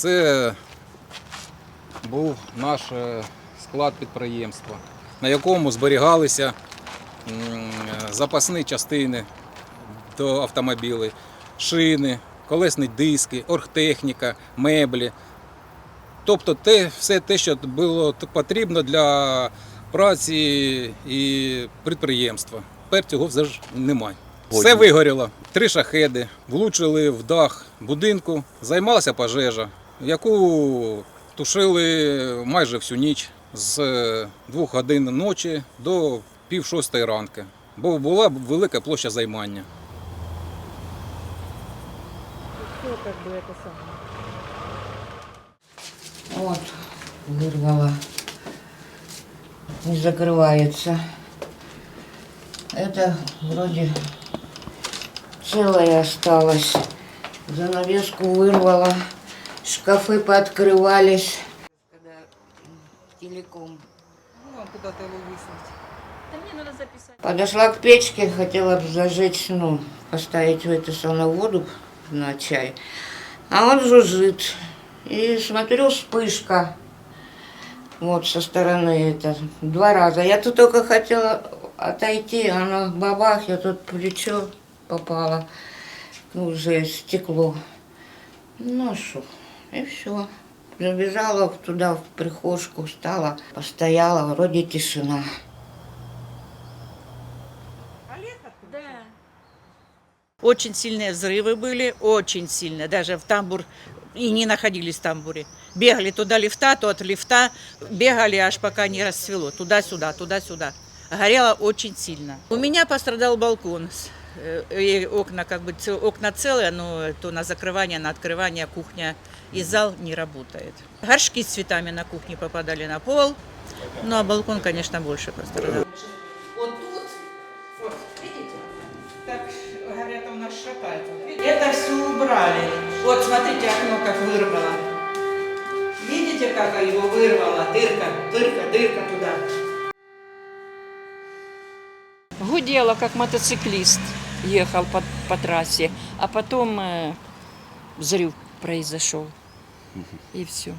Це був наш е, склад підприємства, на якому зберігалися запасні частини до автомобілів, шини, колесні диски, оргтехніка, меблі. Тобто те, все те, що було потрібно для праці і підприємства. Тепер цього вже ж немає. Все вигоріло. Три шахеди, влучили в дах будинку, займалася пожежа, яку тушили майже всю ніч з двох годин ночі до пів шостої ранки, бо була велика площа займання. Все как бы это самое. Вот, вырвала. Не закрывается. Это вроде целое осталось. Занавеску вырвала. Шкафы пооткрывались. Когда телеком. Ну, а куда-то его высунуть. Да мне надо записать. Подошла к печке, хотела бы зажечь, ну, поставить в эту самую воду на чай. А он жужжит. И смотрю, вспышка. Вот со стороны это. Два раза. Я тут только хотела отойти, а она бабах, я тут плечо попала. Ну, уже стекло. Ну, что, и все. Забежала туда, в прихожку, встала, постояла, вроде тишина. Очень сильные взрывы были, очень сильные. Даже в тамбур и не находились в тамбуре. Бегали туда лифта, то от лифта. Бегали, аж пока не расцвело. Туда-сюда, туда-сюда. Горело очень сильно. У меня пострадал балкон. Э, И окна как бы окна целые, но то на закрывание, на открывание кухня и зал не работает. Горшки с цветами на кухне попадали на пол. Ну а балкон, конечно, больше пострадал. Вот тут, вот, видите, так говорят, у нас шатает. Это все убрали. Вот смотрите, окно как вырвало. Видите, как его вырвало? Дырка, дырка, дырка туда. Гудела, как мотоциклист ехал по, по трассе, а потом э, взрыв произошел. И все.